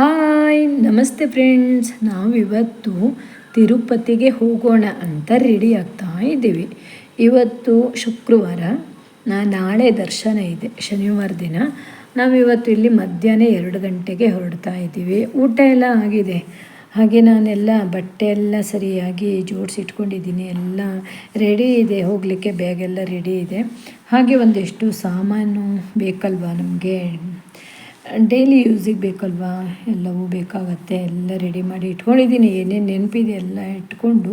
Hi, ನಮಸ್ತೆ friends. ನಾವಿವತ್ತು ತಿರುಪತಿಗೆ ಹೋಗೋಣ ಅಂತ ರೆಡಿ ಆಗ್ತಾ ಇದ್ದೀವಿ. ಇವತ್ತು ಶುಕ್ರವಾರ ನಾಳೆ ದರ್ಶನ ಇದೆ, ಶನಿವಾರ ದಿನ. ನಾವಿವತ್ತು ಇಲ್ಲಿ ಮಧ್ಯಾಹ್ನ ಎರಡು ಗಂಟೆಗೆ ಹೊರಡ್ತಾ ಇದ್ದೀವಿ. ಊಟ ಎಲ್ಲ ಆಗಿದೆ. ಹಾಗೆ ನಾನೆಲ್ಲ ಬಟ್ಟೆ ಎಲ್ಲ ಸರಿಯಾಗಿ ಜೋಡಿಸಿಟ್ಕೊಂಡಿದ್ದೀನಿ. ಎಲ್ಲ ರೆಡಿ ಇದೆ. ಹೋಗಲಿಕ್ಕೆ ಬ್ಯಾಗೆಲ್ಲ ರೆಡಿ ಇದೆ. ಹಾಗೆ ಒಂದಿಷ್ಟು ಸಾಮಾನು ಬೇಕಲ್ವಾ ನಮಗೆ? ಡೈಲಿ ಯೂಸಿಗೆ ಬೇಕಲ್ವಾ? ಎಲ್ಲವೂ ಬೇಕಾಗತ್ತೆ. ಎಲ್ಲ ರೆಡಿ ಮಾಡಿ ಇಟ್ಕೊಂಡಿದ್ದೀನಿ. ಏನೇನು ನೆನಪಿದೆ ಎಲ್ಲ ಇಟ್ಕೊಂಡು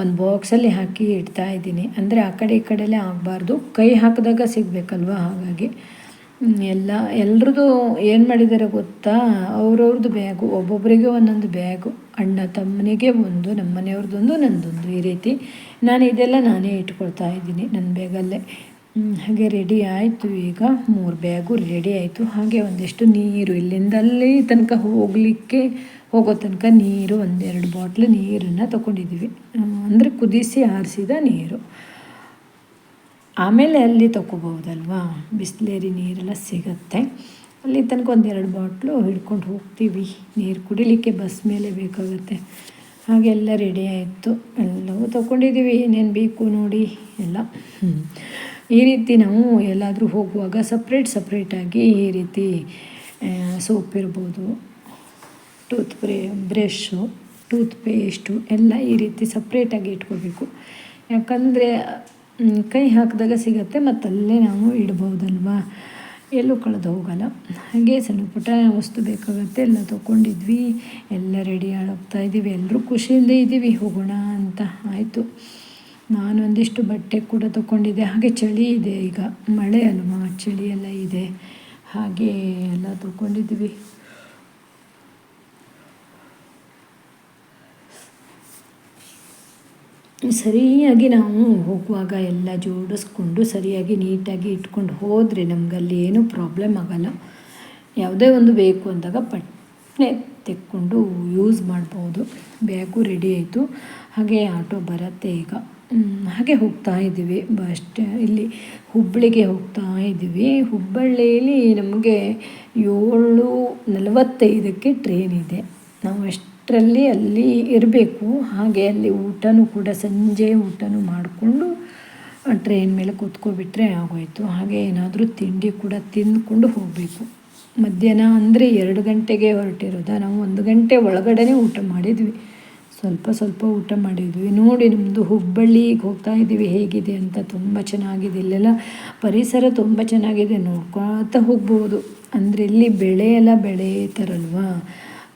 ಒಂದು ಬಾಕ್ಸಲ್ಲಿ ಹಾಕಿ ಇಡ್ತಾ ಇದ್ದೀನಿ. ಅಂದರೆ ಆ ಕಡೆ ಈ ಕಡೆಯಲ್ಲೇ ಆಗಬಾರ್ದು. ಕೈ ಹಾಕಿದಾಗ ಸಿಗಬೇಕಲ್ವಾ ಹಾಗಾಗಿ. ಎಲ್ಲ, ಎಲ್ರದ್ದು ಏನು ಮಾಡಿದ್ದಾರೆ ಗೊತ್ತಾ? ಅವ್ರವ್ರದ್ದು ಬ್ಯಾಗು ಒಬ್ಬೊಬ್ಬರಿಗೆ ಒಂದೊಂದು ಬ್ಯಾಗು ಅಣ್ಣ ತಮ್ಮನಿಗೆ ಒಂದು ನಮ್ಮ ಮನೆಯವ್ರದ್ದೊಂದು ನಂದೊಂದು ಈ ರೀತಿ. ನಾನು ಇದೆಲ್ಲ ನಾನೇ ಇಟ್ಕೊಳ್ತಾ ಇದ್ದೀನಿ. ನನ್ನ ಬ್ಯಾಗಲ್ಲೇ ಹಾಗೆ ರೆಡಿ ಆಯಿತು. ಈಗ ಮೂರು ಬ್ಯಾಗು ರೆಡಿ ಆಯಿತು. ಹಾಗೆ ಒಂದಿಷ್ಟು ನೀರು. ಇಲ್ಲಿಂದ ಅಲ್ಲಿ ತನಕ ಹೋಗಲಿಕ್ಕೆ, ಹೋಗೋ ತನಕ ನೀರು, ಒಂದೆರಡು ಬಾಟ್ಲು ನೀರನ್ನು ತೊಗೊಂಡಿದ್ದೀವಿ. ಅಂದರೆ ಕುದಿಸಿ ಆರಿಸಿದ ನೀರು. ಆಮೇಲೆ ಅಲ್ಲಿ ತೊಗೋಬೋದಲ್ವಾ ಬಿಸ್ಲೇರಿ ನೀರೆಲ್ಲ ಸಿಗತ್ತೆ. ಅಲ್ಲಿ ತನಕ ಒಂದೆರಡು ಬಾಟ್ಲು ಹಿಡ್ಕೊಂಡು ಹೋಗ್ತೀವಿ. ನೀರು ಕುಡಿಲಿಕ್ಕೆ ಬಸ್ ಮೇಲೆ ಬೇಕಾಗುತ್ತೆ. ಹಾಗೆಲ್ಲ ರೆಡಿ ಆಯಿತು. ಎಲ್ಲವೂ ತೊಗೊಂಡಿದ್ದೀವಿ. ಏನೇನು ಬೇಕು ನೋಡಿ ಎಲ್ಲ. ಈ ರೀತಿ ನಾವು ಎಲ್ಲಾದರೂ ಹೋಗುವಾಗ ಸಪ್ರೇಟ್ ಸಪ್ರೇಟಾಗಿ ಈ ರೀತಿ ಸೋಪ್ ಇರ್ಬೋದು ಟೂತ್ ಬ್ರೇ ಬ್ರಷು ಟೂತ್ ಪೇಸ್ಟು ಎಲ್ಲ ಈ ರೀತಿ ಸಪ್ರೇಟಾಗಿ ಇಟ್ಕೋಬೇಕು. ಯಾಕಂದರೆ ಕೈ ಹಾಕಿದಾಗ ಸಿಗತ್ತೆ ಮತ್ತು ಅಲ್ಲೇ ನಾವು ಇಡ್ಬೋದಲ್ವಾ? ಎಲ್ಲೂ ಕಳೆದು ಹೋಗಲ್ಲ. ಹಾಗೆ ಸಣ್ಣ ಪುಟ್ಟ ವಸ್ತು ಬೇಕಾಗುತ್ತೆ, ಎಲ್ಲ ತೊಗೊಂಡಿದ್ವಿ, ಎಲ್ಲ ರೆಡಿ ಆಗ್ತಾ ಇದ್ದೀವಿ, ಎಲ್ಲರೂ ಖುಷಿಯಿಂದ ಇದ್ದೀವಿ, ಹೋಗೋಣ ಅಂತ ಆಯಿತು. ನಾನೊಂದಿಷ್ಟು ಬಟ್ಟೆ ಕೂಡ ತೊಗೊಂಡಿದ್ದೆ. ಹಾಗೆ ಚಳಿ ಇದೆ ಈಗ. ಮಳೆ ಅಲ್ವಾ? ಚಳಿ ಎಲ್ಲ ಇದೆ. ಹಾಗೆ ಎಲ್ಲ ತೊಗೊಂಡಿದ್ವಿ. ಸರಿಯಾಗಿ ನಾವು ಹೋಗುವಾಗ ಎಲ್ಲ ಜೋಡಿಸ್ಕೊಂಡು ಸರಿಯಾಗಿ ನೀಟಾಗಿ ಇಟ್ಕೊಂಡು ಹೋದರೆ ನಮಗಲ್ಲಿ ಏನೂ ಪ್ರಾಬ್ಲಮ್ ಆಗೋಲ್ಲ. ಯಾವುದೇ ಒಂದು ಬೇಕು ಅಂದಾಗ ಪಟ್ಟನೆ ತೆಕ್ಕೊಂಡು ಯೂಸ್ ಮಾಡ್ಬೋದು. ಬ್ಯಾಗು ರೆಡಿ ಆಯಿತು. ಹಾಗೆ ಆಟೋ ಬರುತ್ತೆ ಈಗ. ಹಾಗೆ ಹೋಗ್ತಾ ಇದ್ದೀವಿ. ಬಸ್ಟ್ ಇಲ್ಲಿ ಹುಬ್ಬಳ್ಳಿಗೆ ಹೋಗ್ತಾ ಇದ್ದೀವಿ. ಹುಬ್ಬಳ್ಳಿಯಲ್ಲಿ ನಮಗೆ ಏಳು ನಲವತ್ತೈದಕ್ಕೆ ಟ್ರೈನ್ ಇದೆ. ನಾವು ಅಷ್ಟರಲ್ಲಿ ಅಲ್ಲಿ ಇರಬೇಕು. ಹಾಗೆ ಅಲ್ಲಿ ಊಟನೂ ಕೂಡ ಸಂಜೆ ಊಟನೂ ಮಾಡಿಕೊಂಡು ಟ್ರೈನ್ ಮೇಲೆ ಕೂತ್ಕೊಬಿಟ್ರೆ ಆಗೋಯ್ತು. ಹಾಗೆ ಏನಾದರೂ ತಿಂಡಿ ಕೂಡ ತಿಂದ್ಕೊಂಡು ಹೋಗಬೇಕು. ಮಧ್ಯಾಹ್ನ ಅಂದರೆ ಎರಡು ಗಂಟೆಗೆ ಹೊರಟಿರೋದ? ನಾವು ಒಂದು ಗಂಟೆ ಒಳಗಡೆ ಊಟ ಮಾಡಿದ್ವಿ. ಸ್ವಲ್ಪ ಸ್ವಲ್ಪ ಊಟ ಮಾಡಿದ್ವಿ. ನೋಡಿ ನಮ್ಮದು ಹುಬ್ಬಳ್ಳಿಗೆ ಹೋಗ್ತಾ ಇದ್ದೀವಿ. ಹೇಗಿದೆ ಅಂತ ತುಂಬ ಚೆನ್ನಾಗಿದೆ. ಇಲ್ಲೆಲ್ಲ ಪರಿಸರ ತುಂಬ ಚೆನ್ನಾಗಿದೆ. ನೋಡ್ಕೊಳ್ತಾ ಹೋಗ್ಬೋದು. ಅಂದರೆ ಇಲ್ಲಿ ಬೆಳೆ ಎಲ್ಲ ಬೆಳೀತಾರಲ್ವ?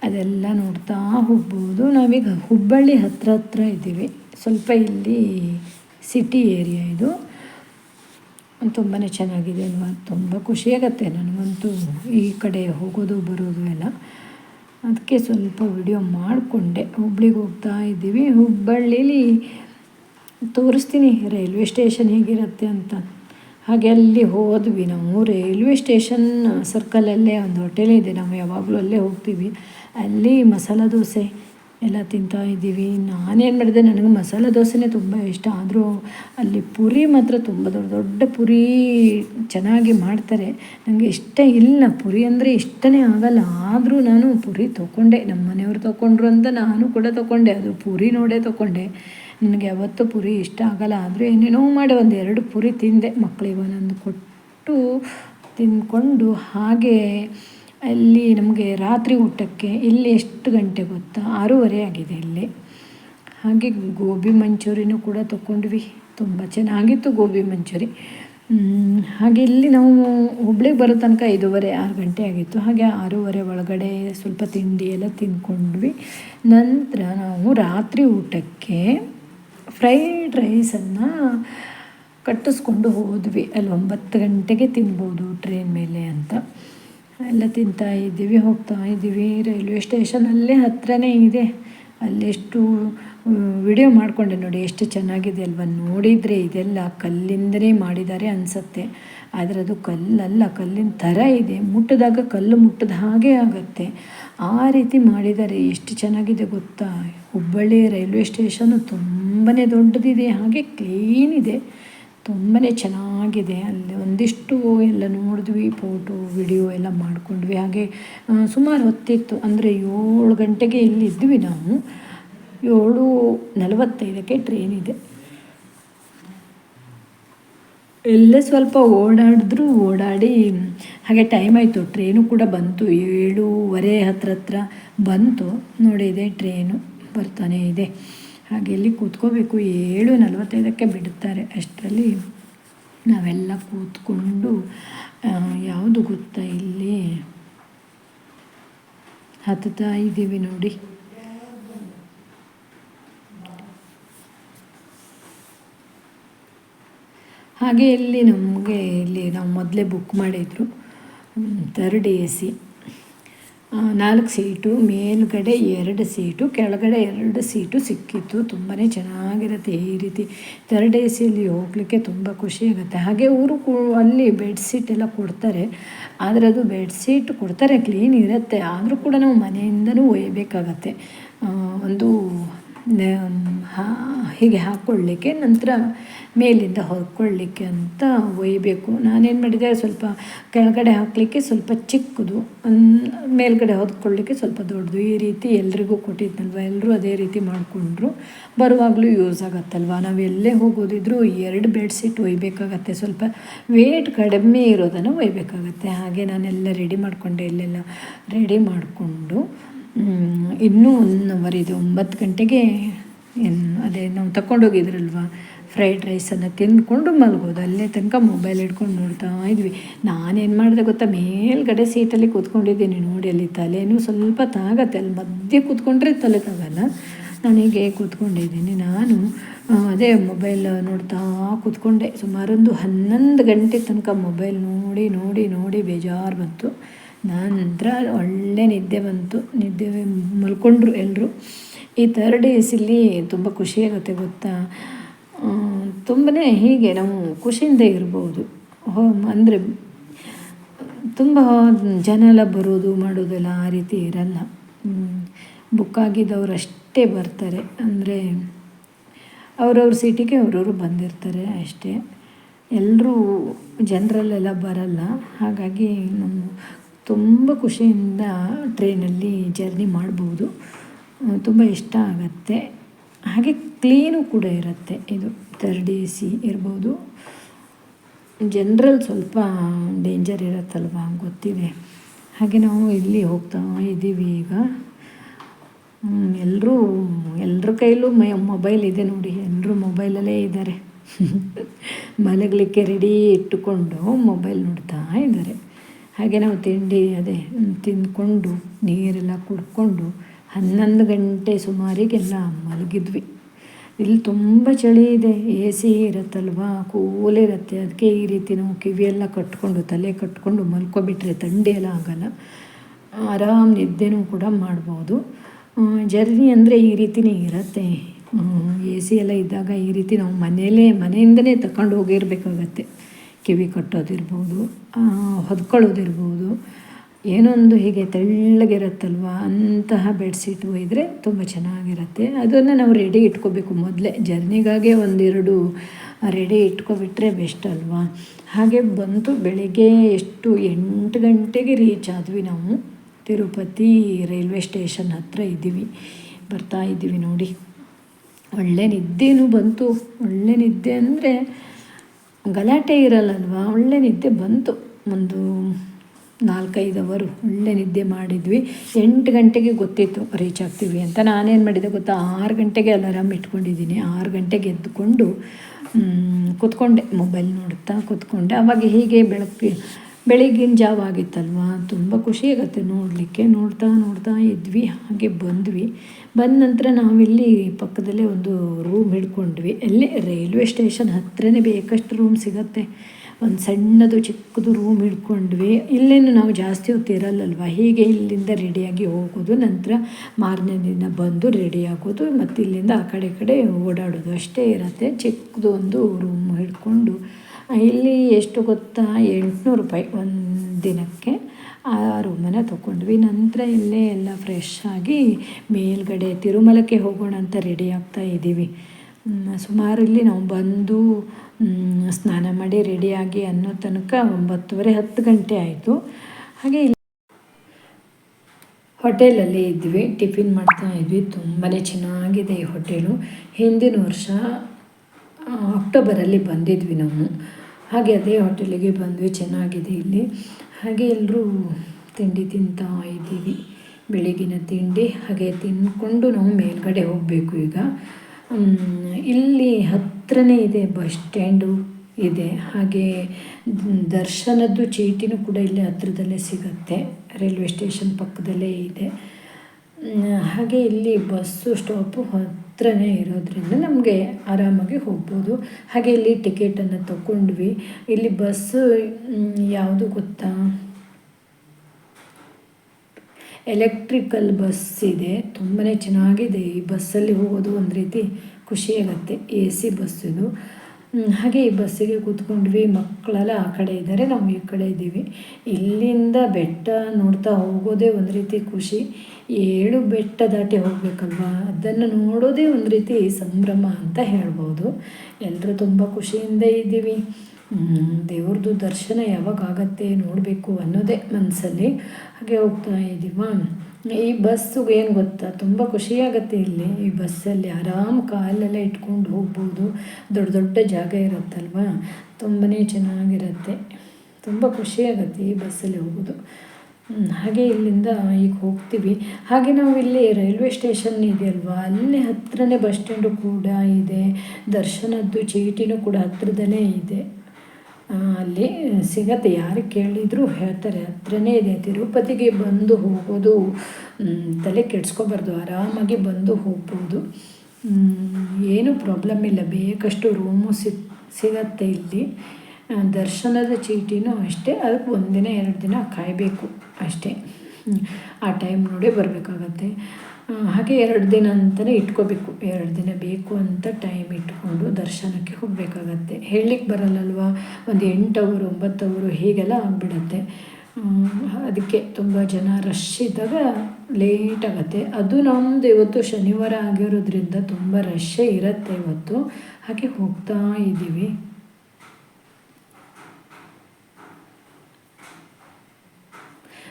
ಅದೆಲ್ಲ ನೋಡ್ತಾ ಹೋಗ್ಬೋದು. ನಾವೀಗ ಹುಬ್ಬಳ್ಳಿ ಹತ್ರ ಹತ್ರ ಇದ್ದೀವಿ. ಸ್ವಲ್ಪ ಇಲ್ಲಿ ಸಿಟಿ ಏರಿಯಾ ಇದು. ತುಂಬಾ ಚೆನ್ನಾಗಿದೆ ಅಲ್ವಾ? ತುಂಬ ಖುಷಿಯಾಗತ್ತೆ ನನಗಂತೂ ಈ ಕಡೆ ಹೋಗೋದು, ಬರೋದು ಎಲ್ಲ. ಅದಕ್ಕೆ ಸ್ವಲ್ಪ ವಿಡಿಯೋ ಮಾಡಿಕೊಂಡೆ. ಹುಬ್ಳಿಗೆ ಹೋಗ್ತಾ ಇದ್ದೀವಿ. ಹುಬ್ಬಳ್ಳಿಲಿ ತೋರಿಸ್ತೀನಿ. ರೈಲ್ವೆ ಸ್ಟೇಷನ್ ಹೇಗಿರುತ್ತೆ ಅಂತ. ಹಾಗೆ ಅಲ್ಲಿ ಹೋದ್ವಿ ನಾವು. ರೈಲ್ವೆ ಸ್ಟೇಷನ್ ಸರ್ಕಲಲ್ಲೇ ಒಂದು ಹೋಟೆಲ್ ಇದೆ. ನಾವು ಯಾವಾಗಲೂ ಅಲ್ಲೇ ಹೋಗ್ತೀವಿ. ಅಲ್ಲಿ ಮಸಾಲ ದೋಸೆ ಎಲ್ಲ ತಿಂತಾ ಇದ್ದೀವಿ. ನಾನೇನು ಮಾಡಿದೆ? ನನಗೆ ಮಸಾಲೆ ದೋಸೆನೇ ತುಂಬ ಇಷ್ಟ. ಆದರೂ ಅಲ್ಲಿ ಪುರಿ ಮಾತ್ರ ತುಂಬ ದೊಡ್ಡ ದೊಡ್ಡ ಪುರಿ ಚೆನ್ನಾಗಿ ಮಾಡ್ತಾರೆ. ನನಗೆ ಇಷ್ಟ ಇಲ್ಲ. ಪುರಿ ಅಂದರೆ ಇಷ್ಟನೇ ಆಗಲ್ಲ. ಆದರೂ ನಾನು ಪುರಿ ತೊಗೊಂಡೆ. ನಮ್ಮ ಮನೆಯವರು ತೊಗೊಂಡ್ರು ಅಂತ ನಾನು ಕೂಡ ತೊಗೊಂಡೆ ಅದು ಪುರಿ ನೋಡೇ ತೊಗೊಂಡೆ ನನಗೆ ಯಾವತ್ತೂ ಪುರಿ ಇಷ್ಟ ಆಗಲ್ಲ. ಆದರೂ ಏನೇನೋ ಮಾಡಿ ಒಂದು ಎರಡು ಪುರಿ ತಿಂದೆ. ಮಕ್ಕಳಿಗೆ ಒಂದೊಂದು ಕೊಟ್ಟು ತಿಂದ್ಕೊಂಡು ಹಾಗೆ ಅಲ್ಲಿ ನಮಗೆ ರಾತ್ರಿ ಊಟಕ್ಕೆ ಇಲ್ಲಿ ಎಷ್ಟು ಗಂಟೆ ಗೊತ್ತಾ? ಆರೂವರೆ ಆಗಿದೆ ಇಲ್ಲಿ. ಹಾಗೆ ಗೋಬಿ ಮಂಚೂರಿನೂ ಕೂಡ ತೊಗೊಂಡ್ವಿ ತುಂಬ ಚೆನ್ನಾಗಿತ್ತು ಗೋಬಿ ಮಂಚೂರಿ. ಹಾಗೆ ಇಲ್ಲಿ ನಾವು ಹುಬ್ಳಿಗೆ ಬರೋ ತನಕ ಐದೂವರೆ, ಆರು ಗಂಟೆ ಆಗಿತ್ತು. ಹಾಗೆ ಆರೂವರೆ ಒಳಗಡೆ ಸ್ವಲ್ಪ ತಿಂಡಿ ಎಲ್ಲ ತಿಂದ್ಕೊಂಡ್ವಿ. ನಂತರ ನಾವು ರಾತ್ರಿ ಊಟಕ್ಕೆ ಫ್ರೈಡ್ ರೈಸನ್ನು ಕಟ್ಟಿಸ್ಕೊಂಡು ಹೋದ್ವಿ. ಅಲ್ಲಿ ಒಂಬತ್ತು ಗಂಟೆಗೆ ತಿನ್ಬೋದು ಟ್ರೈನ್ ಮೇಲೆ ಅಂತ. ಎಲ್ಲ ತಿಂತಾ ಇದ್ದೀವಿ, ಹೋಗ್ತಾ ಇದ್ದೀವಿ. ರೈಲ್ವೆ ಸ್ಟೇಷನಲ್ಲೇ ಹತ್ರನೇ ಇದೆ. ಅಲ್ಲೆಷ್ಟು ವಿಡಿಯೋ ಮಾಡಿಕೊಂಡೆ ನೋಡಿ, ಎಷ್ಟು ಚೆನ್ನಾಗಿದೆ ಅಲ್ವ. ನೋಡಿದರೆ ಇದೆಲ್ಲ ಕಲ್ಲಿಂದನೇ ಮಾಡಿದ್ದಾರೆ ಅನಿಸುತ್ತೆ. ಆದರೆ ಅದು ಕಲ್ಲಲ್ಲ, ಕಲ್ಲಿನ ಥರ ಇದೆ. ಮುಟ್ಟಿದಾಗ ಕಲ್ಲು ಮುಟ್ಟಿದ ಹಾಗೆ ಆಗುತ್ತೆ. ಆ ರೀತಿ ಮಾಡಿದ್ದಾರೆ. ಎಷ್ಟು ಚೆನ್ನಾಗಿದೆ ಗೊತ್ತಾ. ಹುಬ್ಬಳ್ಳಿ ರೈಲ್ವೆ ಸ್ಟೇಷನು ತುಂಬಾ ದೊಡ್ಡದಿದೆ. ಹಾಗೆ ಕ್ಲೀನ್ ಇದೆ. ತುಂಬಾ ಚೆನ್ನಾಗಿದೆ. ಅಲ್ಲಿ ಒಂದಿಷ್ಟು ಎಲ್ಲ ನೋಡಿದ್ವಿ ಫೋಟೋ ವಿಡಿಯೋ ಎಲ್ಲ ಮಾಡಿಕೊಂಡ್ವಿ. ಹಾಗೆ ಸುಮಾರು ಹೊತ್ತಿತ್ತು. ಅಂದರೆ ಏಳು ಗಂಟೆಗೆ ಇಲ್ಲಿದ್ವಿ ನಾವು. ಏಳು ನಲವತ್ತೈದಕ್ಕೆ ಟ್ರೈನ್ ಇದೆ. ಎಲ್ಲೇ ಸ್ವಲ್ಪ ಓಡಾಡಿದ್ರು, ಓಡಾಡಿ, ಹಾಗೆ ಟೈಮ್ ಆಯಿತು. ಟ್ರೈನು ಕೂಡ ಬಂತು. ಏಳೂವರೆ ಹತ್ರ ಹತ್ರ ಬಂತು ನೋಡಿದೆ ಟ್ರೈನು ಬರ್ತಾನೆ ಇದೆ. ಹಾಗೆ ಇಲ್ಲಿ ಕೂತ್ಕೋಬೇಕು? ಏಳು ನಲವತ್ತೈದಕ್ಕೆ ಬಿಡುತ್ತಾರೆ ಅಷ್ಟರಲ್ಲಿ ನಾವೆಲ್ಲ ಕೂತ್ಕೊಂಡು ಯಾವುದು ಗೊತ್ತಾ ಇಲ್ಲಿ? ಹತ್ತುತ್ತಾ ಇದ್ದೀವಿ ನೋಡಿ. ಹಾಗೆ ಇಲ್ಲಿ ನಮಗೆ ಇಲ್ಲಿ ನಾವು ಮೊದಲೇ ಬುಕ್ ಮಾಡಿದ್ರು. ತರ್ಡ್ ಎ ಸಿ ನಾಲ್ಕು ಸೀಟು, ಮೇಲುಗಡೆ ಎರಡು ಸೀಟು, ಕೆಳಗಡೆ ಎರಡು ಸೀಟು ಸಿಕ್ಕಿತ್ತು. ತುಂಬಾ ಚೆನ್ನಾಗಿರುತ್ತೆ ಈ ರೀತಿ. ತರ್ಡ್ ಎ ಸಿಯಲ್ಲಿ ಹೋಗಲಿಕ್ಕೆ ತುಂಬ ಖುಷಿ ಆಗುತ್ತೆ. ಹಾಗೆ ಊರು ಅಲ್ಲಿ ಬೆಡ್ಶೀಟ್ ಎಲ್ಲ ಕೊಡ್ತಾರೆ. ಆದರೆ ಅದು ಬೆಡ್ಶೀಟ್ ಕೊಡ್ತಾರೆ ಕ್ಲೀನ್ ಇರುತ್ತೆ. ಆದರೂ ಕೂಡ ನಾವು ಮನೆಯಿಂದನೂ ಒಯ್ಯಬೇಕಾಗತ್ತೆ. ಒಂದು ಹೀಗೆ ಹಾಕ್ಕೊಳ್ಳಿಕ್ಕೆ ನಂತರ ಮೇಲಿಂದ ಹೊರ್ಕೊಳ್ಳಿಕ್ಕೆ ಅಂತ ಒಯ್ಯಬೇಕು ನಾನೇನು ಮಾಡಿದೆ, ಸ್ವಲ್ಪ ಕೆಳಗಡೆ ಹಾಕಲಿಕ್ಕೆ ಸ್ವಲ್ಪ ಚಿಕ್ಕದು ಮೇಲ್ಗಡೆ ಹೊದ್ಕೊಳ್ಳಿಕ್ಕೆ ಸ್ವಲ್ಪ ದೊಡ್ಡದು. ಈ ರೀತಿ ಎಲ್ರಿಗೂ ಕೊಟ್ಟಿದ್ನಲ್ವ? ಎಲ್ಲರೂ ಅದೇ ರೀತಿ ಮಾಡಿಕೊಂಡ್ರು. ಬರುವಾಗಲೂ ಯೂಸ್ ಆಗುತ್ತಲ್ವ? ನಾವು ಎಲ್ಲೇ ಹೋಗೋದಿದ್ರು ಎರಡು ಬೆಡ್ಶೀಟ್ ಒಯ್ಯಬೇಕಾಗತ್ತೆ ಸ್ವಲ್ಪ ವೇಟ್ ಕಡಿಮೆ ಇರೋದನ್ನು ಒಯ್ಯಬೇಕಾಗತ್ತೆ ಹಾಗೆ ನಾನೆಲ್ಲ ರೆಡಿ ಮಾಡಿಕೊಂಡೆ ಎಲ್ಲೆಲ್ಲ ರೆಡಿ ಮಾಡಿಕೊಂಡು ಇನ್ನೂ ಒನ್ ಅವರ್ ಇದೆ ಒಂಬತ್ತು ಗಂಟೆಗೆ ಏನು, ಅದೇ ನಾವು ತಗೊಂಡೋಗಿದ್ರಲ್ವ ಫ್ರೈಡ್ ರೈಸನ್ನು ತಿಂದ್ಕೊಂಡು ಮಲಗೋದು. ಅಲ್ಲೇ ತನಕ ಮೊಬೈಲ್ ಹಿಡ್ಕೊಂಡು ನೋಡ್ತಾ ಇದ್ವಿ. ನಾನೇನು ಮಾಡಿದೆ ಗೊತ್ತಾ? ಮೇಲ್ಗಡೆ ಸೀಟಲ್ಲಿ ಕೂತ್ಕೊಂಡಿದ್ದೀನಿ. ನೋಡಿ, ಅಲ್ಲಿ ತಲೆನೂ ಸ್ವಲ್ಪ ತಾಗತ್ತೆ. ಅಲ್ಲಿ ಮಧ್ಯೆ ಕೂತ್ಕೊಂಡ್ರೆ ತಲೆ ತಾಗಲ್ಲ. ನಾನು ಹೀಗೆ ಕೂತ್ಕೊಂಡಿದ್ದೀನಿ. ನಾನು ಅದೇ ಮೊಬೈಲ್ ನೋಡ್ತಾ ಕೂತ್ಕೊಂಡೆ. ಸುಮಾರೊಂದು ಹನ್ನೊಂದು ಗಂಟೆ ತನಕ ಮೊಬೈಲ್ ನೋಡಿ ನೋಡಿ ನೋಡಿ ಬೇಜಾರು ಬಂತು. ನಂತರ ಒಳ್ಳೆ ನಿದ್ದೆ ಬಂತು. ನಿದ್ದೆ ಮಲ್ಕೊಂಡ್ರು ಎಲ್ಲರೂ ಈ ಥರ್ಡ್ ಡೇಸಲ್ಲಿ ತುಂಬ ಖುಷಿಯಾಗುತ್ತೆ ಗೊತ್ತಾ? ತುಂಬನೇ ಹೀಗೆ ನಾವು ಖುಷಿಯಿಂದ ಇರ್ಬೋದು. ಅಂದರೆ ತುಂಬ ಜನ ಎಲ್ಲ ಬರೋದು ಮಾಡೋದೆಲ್ಲ ಆ ರೀತಿ ಇರಲ್ಲ. ಬುಕ್ ಆಗಿದ್ದವ್ರು ಅಷ್ಟೇ ಬರ್ತಾರೆ. ಅಂದರೆ ಅವ್ರವ್ರ ಸೀಟಿಗೆ ಅವ್ರವರು ಬಂದಿರ್ತಾರೆ ಅಷ್ಟೇ. ಎಲ್ಲರೂ ಜನರಲ್ಲೆಲ್ಲ ಬರಲ್ಲ. ಹಾಗಾಗಿ ನಮ್ಮ ತುಂಬ ಖುಷಿಯಿಂದ ಟ್ರೈನಲ್ಲಿ ಜರ್ನಿ ಮಾಡ್ಬೋದು. ತುಂಬ ಇಷ್ಟ ಆಗುತ್ತೆ. ಹಾಗೆ ಕ್ಲೀನು ಕೂಡ ಇರುತ್ತೆ. ಇದು ತರ್ಡ್ ಎ ಸಿ ಇರ್ಬೋದು. ಜನರಲ್ ಸ್ವಲ್ಪ ಡೇಂಜರ್ ಇರುತ್ತಲ್ವ ಗೊತ್ತಿದೆ. ಹಾಗೆ ನಾವು ಇಲ್ಲಿ ಹೋಗ್ತಾ ಇದ್ದೀವಿ ಈಗ. ಎಲ್ಲರೂ ಎಲ್ಲರ ಕೈಲೂ ಮೈ, ಮೊಬೈಲ್ ಇದೆ ನೋಡಿ. ಎಲ್ಲರೂ ಮೊಬೈಲಲ್ಲೇ ಇದ್ದಾರೆ. ಮಲಗಲಿಕ್ಕೆ ರೆಡಿ ಇಟ್ಟುಕೊಂಡು ಮೊಬೈಲ್ ನೋಡ್ತಾ ಇದ್ದಾರೆ. ಹಾಗೆ ನಾವು ತಿಂಡಿ ಅದೇ ತಿಂದ್ಕೊಂಡು ನೀರೆಲ್ಲ ಕುಡ್ಕೊಂಡು ಹನ್ನೊಂದು ಗಂಟೆ ಸುಮಾರಿಗೆಲ್ಲ ಮಲಗಿದ್ವಿ. ಇಲ್ಲಿ ತುಂಬ ಚಳಿ ಇದೆ ಎ ಸಿ ಇರುತ್ತಲ್ವಾ ಕೂಲಿರುತ್ತೆ ಅದಕ್ಕೆ ಈ ರೀತಿ ನಾವು ಕಿವಿಯೆಲ್ಲ ಕಟ್ಕೊಂಡು, ತಲೆ ಕಟ್ಕೊಂಡು ಮಲ್ಕೊಬಿಟ್ರೆ ಥಂಡಿ ಎಲ್ಲ ಆಗಲ್ಲ. ಆರಾಮ್ ನಿದ್ದೆನೂ ಕೂಡ ಮಾಡ್ಬೋದು. ಜರ್ನಿ ಅಂದರೆ ಈ ರೀತಿನೇ ಇರುತ್ತೆ. ಎ ಸಿ ಎಲ್ಲ ಇದ್ದಾಗ ಈ ರೀತಿ ನಾವು ಮನೆಯಲ್ಲೇ ಮನೆಯಿಂದನೇ ತಗೊಂಡು ಹೋಗಿರ್ಬೇಕಾಗತ್ತೆ ಕಿವಿ ಕಟ್ಟೋದಿರ್ಬೋದು ಹೊದ್ಕೊಳ್ಳೋದಿರ್ಬೋದು. ಏನೊಂದು ಹೀಗೆ ತೆಳ್ಳಗಿರುತ್ತಲ್ವ, ಅಂತಹ ಬೆಡ್ಶೀಟ್ ಒಯ್ದರೆ ತುಂಬ ಚೆನ್ನಾಗಿರುತ್ತೆ. ಅದನ್ನು ನಾವು ರೆಡಿ ಇಟ್ಕೋಬೇಕು ಮೊದಲೇ. ಜರ್ನಿಗಾಗೆ ಒಂದೆರಡು ರೆಡಿ ಇಟ್ಕೊಬಿಟ್ರೆ ಬೆಸ್ಟ್ ಅಲ್ವಾ? ಹಾಗೆ ಬಂತು ಬೆಳಿಗ್ಗೆ ಎಷ್ಟು ಎಂಟು ಗಂಟೆಗೆ ರೀಚ್ ಆದ್ವಿ ನಾವು. ತಿರುಪತಿ ರೈಲ್ವೆ ಸ್ಟೇಷನ್ ಹತ್ತಿರ ಇದ್ದೀವಿ. ಬರ್ತಾ ಇದ್ದೀವಿ ನೋಡಿ. ಒಳ್ಳೆ ನಿದ್ದೆನೂ ಬಂತು. ಒಳ್ಳೆ ನಿದ್ದೆ ಅಂದರೆ ಗಲಾಟೆ ಇರಲ್ಲಲ್ವಾ? ಒಳ್ಳೆ ನಿದ್ದೆ ಬಂತು. ಒಂದು ನಾಲ್ಕೈದು ಅವರು ಒಳ್ಳೆ ನಿದ್ದೆ ಮಾಡಿದ್ವಿ. ಎಂಟು ಗಂಟೆಗೆ ಗೊತ್ತಿತ್ತು, ರೀಚ್ ಆಗ್ತೀವಿ ಅಂತ. ನಾನೇನು ಮಾಡಿದೆ ಗೊತ್ತಾ? ಆರು ಗಂಟೆಗೆ ಅಲಾರಾಮ್ ಇಟ್ಕೊಂಡಿದ್ದೀನಿ. ಆರು ಗಂಟೆಗೆ ಎದ್ದುಕೊಂಡು ಕೂತ್ಕೊಂಡೆ. ಮೊಬೈಲ್ ನೋಡುತ್ತಾ ಕೂತ್ಕೊಂಡೆ. ಅವಾಗ ಹೀಗೆ ಬೆಳಗ್ಗೆ ಬೆಳಿಗ್ಗಿನ ಜಾವ ಆಗಿತ್ತಲ್ವ ತುಂಬ ಖುಷಿ ಆಗುತ್ತೆ ನೋಡಲಿಕ್ಕೆ. ನೋಡ್ತಾ ನೋಡ್ತಾ ಇದ್ವಿ, ಹಾಗೆ ಬಂದ್ವಿ. ಬಂದ ನಂತರ ನಾವಿಲ್ಲಿ ಪಕ್ಕದಲ್ಲೇ ಒಂದು ರೂಮ್ ಹಿಡ್ಕೊಂಡ್ವಿ. ಅಲ್ಲೇ ರೈಲ್ವೆ ಸ್ಟೇಷನ್ ಹತ್ತಿರನೇ ಬೇಕಷ್ಟು ರೂಮ್ ಸಿಗುತ್ತೆ. ಒಂದು ಸಣ್ಣದು ಚಿಕ್ಕದು ರೂಮ್ ಹಿಡ್ಕೊಂಡ್ವಿ. ಇಲ್ಲೇನು ನಾವು ಜಾಸ್ತಿ ಹೊತ್ತು ಇರಲ್ಲಲ್ವ? ಹೀಗೆ ಇಲ್ಲಿಂದ ರೆಡಿಯಾಗಿ ಹೋಗೋದು, ನಂತರ ಮಾರನೇ ದಿನ ಬಂದು ರೆಡಿ ಆಗೋದು ಮತ್ತು ಇಲ್ಲಿಂದ ಆ ಕಡೆ ಕಡೆ ಓಡಾಡೋದು. ಅಷ್ಟೇ ಇರುತ್ತೆ. ಚಿಕ್ಕದು ಒಂದು ರೂಮ್ ಹಿಡ್ಕೊಂಡು ಇಲ್ಲಿ ಎಷ್ಟು ಗೊತ್ತಾ? ಎಂಟುನೂರು ರೂಪಾಯಿ ಒಂದು ದಿನಕ್ಕೆ ಆ ರೂಮನ್ನು ತೊಗೊಂಡ್ವಿ. ನಂತರ ಇಲ್ಲೇ ಎಲ್ಲ ಫ್ರೆಶ್ ಆಗಿ ಮೇಲ್ಗಡೆ ತಿರುಮಲಕ್ಕೆ ಹೋಗೋಣ ಅಂತ ರೆಡಿ ಆಗ್ತಾ ಇದ್ದೀವಿ ಸುಮಾರು ಇಲ್ಲಿ ನಾವು ಬಂದು ಸ್ನಾನ ಮಾಡಿ ರೆಡಿಯಾಗಿ ಅನ್ನೋ ತನಕ ಒಂಬತ್ತುವರೆ ಹತ್ತು ಗಂಟೆ ಆಯಿತು. ಹಾಗೆ ಇಲ್ಲಿ ಹೋಟೆಲಲ್ಲಿ ಇದ್ವಿ, ಟಿಫಿನ್ ಮಾಡ್ತಾ ಇದ್ವಿ. ತುಂಬಾ ಚೆನ್ನಾಗಿದೆ ಈ ಹೋಟೆಲು. ಹಿಂದಿನ ವರ್ಷ ಅಕ್ಟೋಬರಲ್ಲಿ ಬಂದಿದ್ವಿ ನಾವು. ಹಾಗೆ ಅದೇ ಹೋಟೆಲಿಗೆ ಬಂದ್ವಿ, ಚೆನ್ನಾಗಿದೆ ಇಲ್ಲಿ. ಹಾಗೆ ಎಲ್ಲರೂ ತಿಂಡಿ ತಿಂತಾ ಇದ್ದೀವಿ. ಬೆಳಗಿನ ತಿಂಡಿ, ಹಾಗೆ ತಿಂದ್ಕೊಂಡು ನಾವು ಮೇಲ್ಗಡೆ ಹೋಗಬೇಕು ಈಗ. ಇಲ್ಲಿ ಹತ್ರನೇ ಇದೆ ಬಸ್ ಸ್ಟ್ಯಾಂಡು ಇದೆ. ಹಾಗೆ ದರ್ಶನದ್ದು ಚೀಟಿನೂ ಕೂಡ ಇಲ್ಲಿ ಹತ್ರದಲ್ಲೇ ಸಿಗುತ್ತೆ. ರೈಲ್ವೆ ಸ್ಟೇಷನ್ ಪಕ್ಕದಲ್ಲೇ ಇದೆ. ಹಾಗೆ ಇಲ್ಲಿ ಬಸ್ಸು ಸ್ಟಾಪು ಹತ್ರನೇ ಇರೋದ್ರಿಂದ ನಮಗೆ ಆರಾಮಾಗಿ ಹೋಗ್ಬೋದು. ಹಾಗೆ ಇಲ್ಲಿ ಟಿಕೆಟನ್ನು ತಗೊಂಡ್ವಿ ಇಲ್ಲಿ ಬಸ್ಸು ಯಾವುದು ಗೊತ್ತಾ? ಎಲೆಕ್ಟ್ರಿಕಲ್ ಬಸ್ ಇದೆ. ತುಂಬಾ ಚೆನ್ನಾಗಿದೆ ಈ ಬಸ್ಸಲ್ಲಿ ಹೋಗೋದು ಒಂದು ರೀತಿ ಖುಷಿಯಾಗತ್ತೆ ಎ ಸಿ ಬಸ್ ಇದು. ಹಾಗೆ ಈ ಬಸ್ಸಿಗೆ ಕೂತ್ಕೊಂಡ್ವಿ. ಮಕ್ಕಳೆಲ್ಲ ಆ ಕಡೆ ಇದ್ದಾರೆ ನಾವು ಈ ಕಡೆ ಇದ್ದೀವಿ. ಇಲ್ಲಿಂದ ಬೆಟ್ಟ ನೋಡ್ತಾ ಹೋಗೋದೇ ಒಂದು ರೀತಿ ಖುಷಿ. ಏಳು ಬೆಟ್ಟ ದಾಟಿ ಹೋಗಬೇಕಲ್ವಾ? ಅದನ್ನು ನೋಡೋದೇ ಒಂದು ರೀತಿ ಸಂಭ್ರಮ ಅಂತ ಹೇಳ್ಬೋದು. ಎಲ್ಲರೂ ತುಂಬ ಖುಷಿಯಿಂದ ಇದ್ದೀವಿ. ದೇವ್ರದ್ದು ದರ್ಶನ ಯಾವಾಗ ಆಗತ್ತೆ ನೋಡಬೇಕು ಅನ್ನೋದೇ ಮನಸ್ಸಲ್ಲಿ ಹಾಗೆ ಹೋಗ್ತಾ ಇದ್ದೀವ ಈ ಬಸ್ಸು ಏನು ಗೊತ್ತಾ? ತುಂಬ ಖುಷಿಯಾಗತ್ತೆ ಇಲ್ಲಿ. ಈ ಬಸ್ಸಲ್ಲಿ ಆರಾಮ್ ಕಾಲೆಲ್ಲ ಇಟ್ಕೊಂಡು ಹೋಗ್ಬೋದು. ದೊಡ್ಡ ದೊಡ್ಡ ಜಾಗ ಇರುತ್ತಲ್ವ? ತುಂಬಾ ಚೆನ್ನಾಗಿರುತ್ತೆ. ತುಂಬ ಖುಷಿಯಾಗತ್ತೆ ಈ ಬಸ್ಸಲ್ಲಿ ಹೋಗೋದು. ಹಾಗೆ ಇಲ್ಲಿಂದ ಈಗ ಹೋಗ್ತೀವಿ. ಹಾಗೆ ನಾವು ಇಲ್ಲಿ ರೈಲ್ವೆ ಸ್ಟೇಷನ್ ಇದೆ ಅಲ್ವಾ ಅಲ್ಲೇ ಹತ್ತಿರನೇ ಬಸ್ ಸ್ಟ್ಯಾಂಡು ಕೂಡ ಇದೆ. ದರ್ಶನದ್ದು ಚೀಟಿನೂ ಕೂಡ ಹತ್ರದಲ್ಲೇ ಇದೆ. ಅಲ್ಲಿ ಸಿಗತ್ತೆ. ಯಾರು ಕೇಳಿದರೂ ಹೇಳ್ತಾರೆ. ಹತ್ರನೇ ಇದೆ. ತಿರುಪತಿಗೆ ಬಂದು ಹೋಗೋದು ತಲೆ ಕೆಡ್ಸ್ಕೊಬಾರ್ದು. ಆರಾಮಾಗಿ ಬಂದು ಹೋಗ್ಬೋದು. ಏನೂ ಪ್ರಾಬ್ಲಮ್ ಇಲ್ಲ. ಬೇಕಷ್ಟು ರೂಮು ಸಿಗ್ ಸಿಗತ್ತೆ ಇಲ್ಲಿ. ದರ್ಶನದ ಚೀಟಿನೂ ಅಷ್ಟೇ. ಅದಕ್ಕೆ ಒಂದಿನ, ಎರಡು ದಿನ ಕಾಯಬೇಕು ಅಷ್ಟೇ. ಆ ಟೈಮ್ ನೋಡಿ ಬರಬೇಕಾಗತ್ತೆ. ಹಾಗೆ ಎರಡು ದಿನ ಅಂತಲೇ ಇಟ್ಕೋಬೇಕು. ಎರಡು ದಿನ ಬೇಕು ಅಂತ ಟೈಮ್ ಇಟ್ಕೊಂಡು ದರ್ಶನಕ್ಕೆ ಹೋಗಬೇಕಾಗತ್ತೆ. ಹೇಳಲಿಕ್ಕೆ ಬರಲ್ಲಲ್ವ? ಒಂದು ಎಂಟು ಅವರು ಒಂಬತ್ತು ಅವರು ಹೀಗೆಲ್ಲ ಆಗಿಬಿಡತ್ತೆ. ಅದಕ್ಕೆ ತುಂಬ ಜನ ರಶ್ ಇದ್ದಾಗ ಲೇಟ್ ಆಗುತ್ತೆ. ಅದು ನಮ್ಮದು ಇವತ್ತು ಶನಿವಾರ ಆಗಿರೋದ್ರಿಂದ ತುಂಬ ರಶ್ಶೇ ಇರುತ್ತೆ ಇವತ್ತು. ಹಾಗೆ ಹೋಗ್ತಾ ಇದ್ದೀವಿ.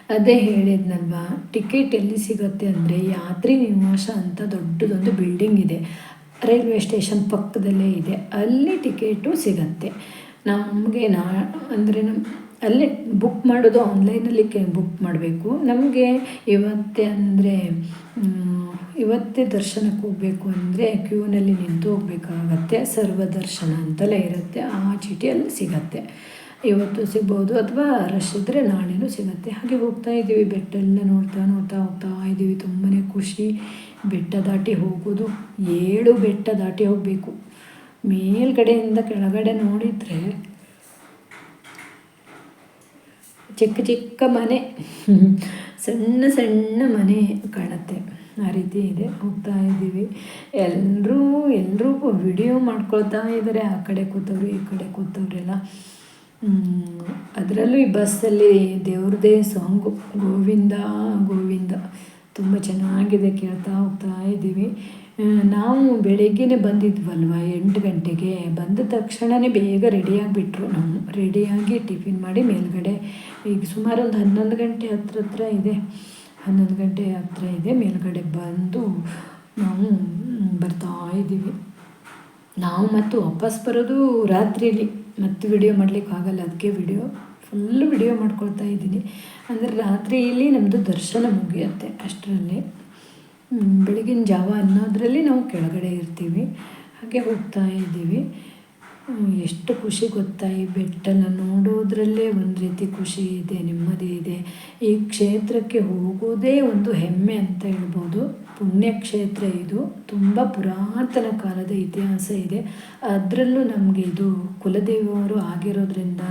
ಅದೇ ಹೇಳಿದ್ನಲ್ವಾ, ಟಿಕೆಟ್ ಎಲ್ಲಿ ಸಿಗುತ್ತೆ ಅಂದರೆ ಯಾತ್ರಿ ನಿವಾಸ ಅಂತ ದೊಡ್ಡದೊಂದು ಬಿಲ್ಡಿಂಗ್ ಇದೆ. ರೈಲ್ವೆ ಸ್ಟೇಷನ್ ಪಕ್ಕದಲ್ಲೇ ಇದೆ. ಅಲ್ಲಿ ಟಿಕೆಟು ಸಿಗತ್ತೆ. ನಮಗೆ ನಾ, ಅಂದರೆ ನಮ್ಮ ಅಲ್ಲೇ ಬುಕ್ ಮಾಡೋದು ಆನ್ಲೈನಲ್ಲಿ ಕೆ ಬುಕ್ ಮಾಡಬೇಕು. ನಮಗೆ ಇವತ್ತೇ ಅಂದರೆ ಇವತ್ತೇ ದರ್ಶನಕ್ಕೆ ಹೋಗಬೇಕು ಅಂದರೆ ಕ್ಯೂನಲ್ಲಿ ನಿಂತು ಹೋಗಬೇಕಾಗತ್ತೆ. ಸರ್ವ ದರ್ಶನ ಅಂತಲೇ ಇರುತ್ತೆ. ಆ ಚೀಟಿ ಅಲ್ಲಿ ಸಿಗತ್ತೆ. ಇವತ್ತು ಸಿಗ್ಬೋದು ಅಥವಾ ರಶ್ ಇದ್ದರೆ ನಾಳೆನೂ ಸಿಗುತ್ತೆ. ಹಾಗೆ ಹೋಗ್ತಾ ಇದ್ದೀವಿ ಬೆಟ್ಟ ಎಲ್ಲ ನೋಡ್ತಾ ನೋಡ್ತಾ ಹೋಗ್ತಾ ಇದ್ದೀವಿ. ತುಂಬಾ ಖುಷಿ. ಬೆಟ್ಟ ದಾಟಿ ಹೋಗೋದು. ಏಳು ಬೆಟ್ಟ ದಾಟಿ ಹೋಗಬೇಕು. ಮೇಲ್ಗಡೆಯಿಂದ ಕೆಳಗಡೆ ನೋಡಿದರೆ ಚಿಕ್ಕ ಚಿಕ್ಕ ಮನೆ. ಸಣ್ಣ ಸಣ್ಣ ಮನೆ ಕಾಣುತ್ತೆ. ಆ ರೀತಿ ಇದೆ. ಹೋಗ್ತಾ ಇದ್ದೀವಿ. ಎಲ್ಲರೂ ಎಲ್ಲರೂ ವಿಡಿಯೋ ಮಾಡ್ಕೊಳ್ತಾ ಇದ್ದಾರೆ. ಆ ಕಡೆ ಕೂತವ್ರು, ಈ ಕಡೆ ಕೂತವ್ರೆಲ್ಲ ಅದರಲ್ಲೂ ಈ ಬಸ್ಸಲ್ಲಿ ದೇವ್ರದೇ ಸಾಂಗು, ಗೋವಿಂದ ಗೋವಿಂದ. ತುಂಬ ಚೆನ್ನಾಗಿದೆ ಕೇಳ್ತಾ ಹೋಗ್ತಾ ಇದ್ದೀವಿ. ನಾವು ಬೆಳಗ್ಗೆನೇ ಬಂದಿದ್ವಲ್ವ, ಎಂಟು ಗಂಟೆಗೆ. ಬಂದ ತಕ್ಷಣವೇ ಬೇಗ ರೆಡಿಯಾಗಿಬಿಟ್ರು ನಾವು ರೆಡಿಯಾಗಿ ಟಿಫಿನ್ ಮಾಡಿ ಮೇಲ್ಗಡೆ, ಈಗ ಸುಮಾರು ಒಂದು ಹನ್ನೊಂದು ಗಂಟೆ ಹತ್ರ ಹತ್ರ ಇದೆ. ಹನ್ನೊಂದು ಗಂಟೆ ಹತ್ರ ಇದೆ, ಮೇಲ್ಗಡೆ ಬಂದು ನಾವು ಬರ್ತಾ ಇದ್ದೀವಿ. ನಾವು ಮತ್ತು ವಾಪಸ್ ಬರೋದು ರಾತ್ರಿಲಿ. ಮತ್ತೆ ವಿಡಿಯೋ ಮಾಡ್ಲಿಕ್ಕೆ ಆಗಲ್ಲ ಅದಕ್ಕೆ ವಿಡಿಯೋ ಫುಲ್ ವಿಡಿಯೋ ಮಾಡ್ಕೊಳ್ತಾ ಇದ್ದೀನಿ. ಅಂದರೆ ರಾತ್ರಿಯಲ್ಲಿ ನಮ್ಮದು ದರ್ಶನ ಮುಗಿಯುತ್ತೆ ಅಷ್ಟರಲ್ಲಿ. ಬೆಳಗಿನ ಜಾವ ಅನ್ನೋದರಲ್ಲಿ ನಾವು ಕೆಳಗಡೆ ಇರ್ತೀವಿ. ಹಾಗೆ ಹೋಗ್ತಾ ಇದ್ದೀವಿ. ಎಷ್ಟು ಖುಷಿ ಗೊತ್ತಾ? ಈ ಬೆಟ್ಟನ ನೋಡೋದ್ರಲ್ಲೇ ಒಂದು ರೀತಿ ಖುಷಿ ಇದೆ, ನೆಮ್ಮದಿ ಇದೆ. ಈ ಕ್ಷೇತ್ರಕ್ಕೆ ಹೋಗೋದೇ ಒಂದು ಹೆಮ್ಮೆ ಅಂತ ಹೇಳ್ಬೋದು. ಪುಣ್ಯಕ್ಷೇತ್ರ ಇದು. ತುಂಬ ಪುರಾತನ ಕಾಲದ ಇತಿಹಾಸ ಇದೆ. ಅದರಲ್ಲೂ ನಮಗೆ ಇದು ಕುಲದೇವರು ಆಗಿರೋದ್ರಿಂದ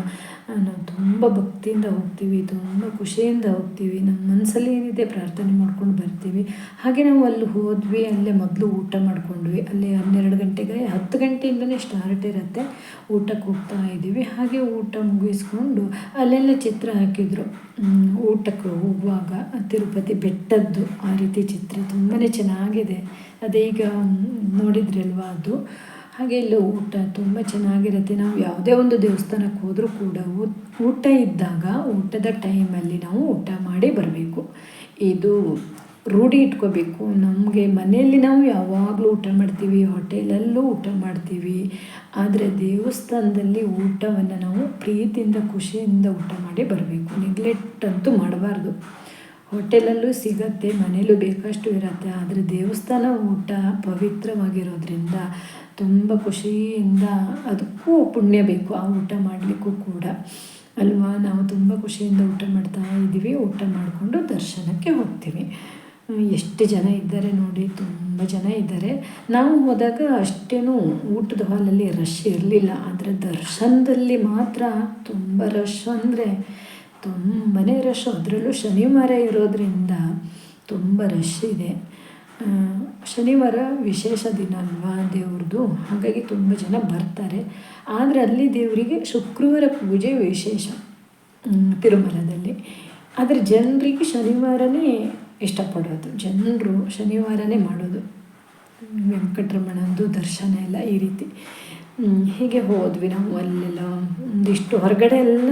ನಾವು ತುಂಬ ಭಕ್ತಿಯಿಂದ ಹೋಗ್ತೀವಿ, ತುಂಬ ಖುಷಿಯಿಂದ ಹೋಗ್ತೀವಿ. ನಮ್ಮ ಮನಸ್ಸಲ್ಲಿ ಏನಿದೆ ಪ್ರಾರ್ಥನೆ ಮಾಡ್ಕೊಂಡು ಬರ್ತೀವಿ. ಹಾಗೆ ನಾವು ಅಲ್ಲಿ ಹೋದ್ವಿ, ಅಲ್ಲೇ ಮೊದಲು ಊಟ ಮಾಡ್ಕೊಂಡ್ವಿ. ಅಲ್ಲಿ ಹನ್ನೆರಡು ಗಂಟೆಗೆ, ಹತ್ತು ಗಂಟೆಯಿಂದಲೇ ಸ್ಟಾರ್ಟ್ ಇರುತ್ತೆ. ಊಟಕ್ಕೆ ಹೋಗ್ತಾ ಇದ್ದೀವಿ. ಹಾಗೆ ಊಟ ಮುಗಿಸ್ಕೊಂಡು ಅಲ್ಲೆಲ್ಲ ಚಿತ್ರ ಹಾಕಿದ್ರು. ಊಟಕ್ಕೆ ಹೋಗುವಾಗ ತಿರುಪತಿ ಬೆಟ್ಟದ್ದು ಆ ರೀತಿ ಚಿತ್ರ ತುಂಬಾ ಚೆನ್ನಾಗಿದೆ. ಅದೇ ಈಗ ನೋಡಿದ್ರಲ್ವಾ ಅದು? ಹಾಗೆ ಇಲ್ಲಿ ಊಟ ತುಂಬ ಚೆನ್ನಾಗಿರುತ್ತೆ. ನಾವು ಯಾವುದೇ ಒಂದು ದೇವಸ್ಥಾನಕ್ಕೆ ಹೋದರೂ ಕೂಡ ಊಟ ಇದ್ದಾಗ, ಊಟದ ಟೈಮಲ್ಲಿ ನಾವು ಊಟ ಮಾಡಿ ಬರಬೇಕು. ಇದು ರೂಢಿ ಇಟ್ಕೋಬೇಕು. ನಮಗೆ ಮನೆಯಲ್ಲಿ ನಾವು ಯಾವಾಗಲೂ ಊಟ ಮಾಡ್ತೀವಿ, ಹೋಟೆಲಲ್ಲೂ ಊಟ ಮಾಡ್ತೀವಿ. ಆದರೆ ದೇವಸ್ಥಾನದಲ್ಲಿ ಊಟವನ್ನು ನಾವು ಪ್ರೀತಿಯಿಂದ, ಖುಷಿಯಿಂದ ಊಟ ಮಾಡಿ ಬರಬೇಕು. ನೆಗ್ಲೆಕ್ಟ್ ಅಂತೂ ಮಾಡಬಾರ್ದು. ಹೋಟೆಲಲ್ಲೂ ಸಿಗತ್ತೆ, ಮನೆಯಲ್ಲೂ ಬೇಕಷ್ಟು ಇರುತ್ತೆ. ಆದರೆ ದೇವಸ್ಥಾನ ಊಟ ಪವಿತ್ರವಾಗಿರೋದ್ರಿಂದ ತುಂಬ ಖುಷಿಯಿಂದ ಅದಕ್ಕೂ ಪುಣ್ಯ ಬೇಕು, ಆ ಊಟ ಮಾಡಲಿಕ್ಕೂ ಕೂಡ. ಅಲ್ವಾ? ನಾವು ತುಂಬ ಖುಷಿಯಿಂದ ಊಟ ಮಾಡ್ತಾ ಇದ್ದೀವಿ. ಊಟ ಮಾಡಿಕೊಂಡು ದರ್ಶನಕ್ಕೆ ಹೋಗ್ತೀವಿ. ಎಷ್ಟು ಜನ ಇದ್ದಾರೆ ನೋಡಿ, ತುಂಬ ಜನ ಇದ್ದಾರೆ. ನಾವು ಹೋದಾಗ ಅಷ್ಟೇನು ಊಟದ ಹಾಲಲ್ಲಿ ರಶ್ ಇರಲಿಲ್ಲ. ಆದರೆ ದರ್ಶನದಲ್ಲಿ ಮಾತ್ರ ತುಂಬ ರಶ್ ಅಂದರೆ ತುಂಬಾ ರಶ್. ಅದರಲ್ಲೂ ಶನಿವಾರ ಇರೋದರಿಂದ ತುಂಬ ರಶ್ ಇದೆ. ಶನಿವಾರ ವಿಶೇಷ ದಿನ ಅಲ್ವಾ ದೇವ್ರದ್ದು? ಹಾಗಾಗಿ ತುಂಬ ಜನ ಬರ್ತಾರೆ. ಆದರೆ ಅಲ್ಲಿ ದೇವರಿಗೆ ಶುಕ್ರವಾರ ಪೂಜೆ ವಿಶೇಷ ತಿರುಮಲದಲ್ಲಿ. ಆದರೆ ಜನರಿಗೆ ಶನಿವಾರನೇ ಇಷ್ಟಪಡೋದು. ಜನರು ಶನಿವಾರನೇ ಮಾಡೋದು. ವೆಂಕಟರಮಣಂದು ದರ್ಶನ ಎಲ್ಲ ಈ ರೀತಿ. ಹೀಗೆ ಹೋದ್ವಿ ನಾವು ಅಲ್ಲೆಲ್ಲ. ಒಂದಿಷ್ಟು ಹೊರಗಡೆ ಎಲ್ಲ